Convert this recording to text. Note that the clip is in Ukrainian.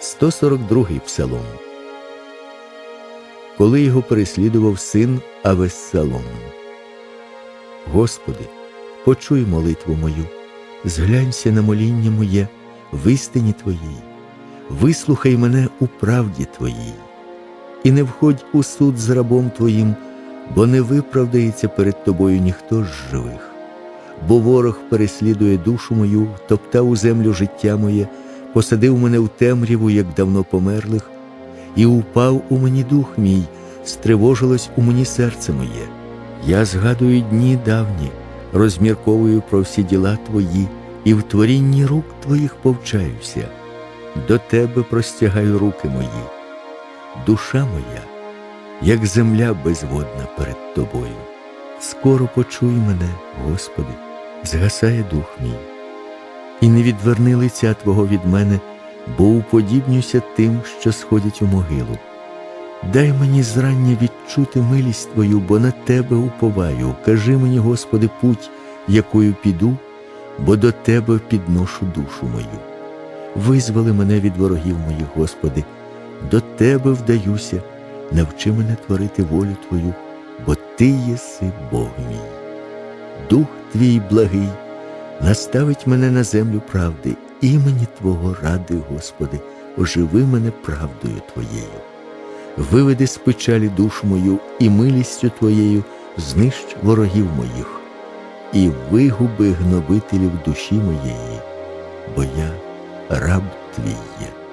142 псалом. Коли його переслідував син Авессалом. Господи, почуй молитву мою, зглянься на моління моє в істині Твоїй, вислухай мене у правді Твоїй, і не входь у суд з рабом Твоїм, бо не виправдається перед Тобою ніхто з живих. Бо ворог переслідує душу мою, топтав у землю життя моє, посадив мене в темряву, як давно померлих, і упав у мені дух мій, стривожилось у мені серце моє. Я згадую дні давні, розмірковую про всі діла твої, і в творінні рук твоїх повчаюся. До тебе простягаю руки мої. Душа моя, як земля безводна перед тобою. Скоро почуй мене, Господи, згасає дух мій. І не відверни лиця Твого від мене, бо уподібнюся тим, що сходять у могилу. Дай мені зрання відчути милість Твою, бо на Тебе уповаю. Кажи мені, Господи, путь, якою піду, бо до Тебе підношу душу мою. Визволи мене від ворогів моїх, Господи, до Тебе вдаюся, навчи мене творити волю Твою, бо Ти єси Бог мій. Дух Твій благий наставить мене на землю правди, імені Твого ради, Господи, оживи мене правдою Твоєю. Виведи з печалі душу мою і милістю Твоєю знищ ворогів моїх, і вигуби гнобителів душі моєї, бо я раб Твій є.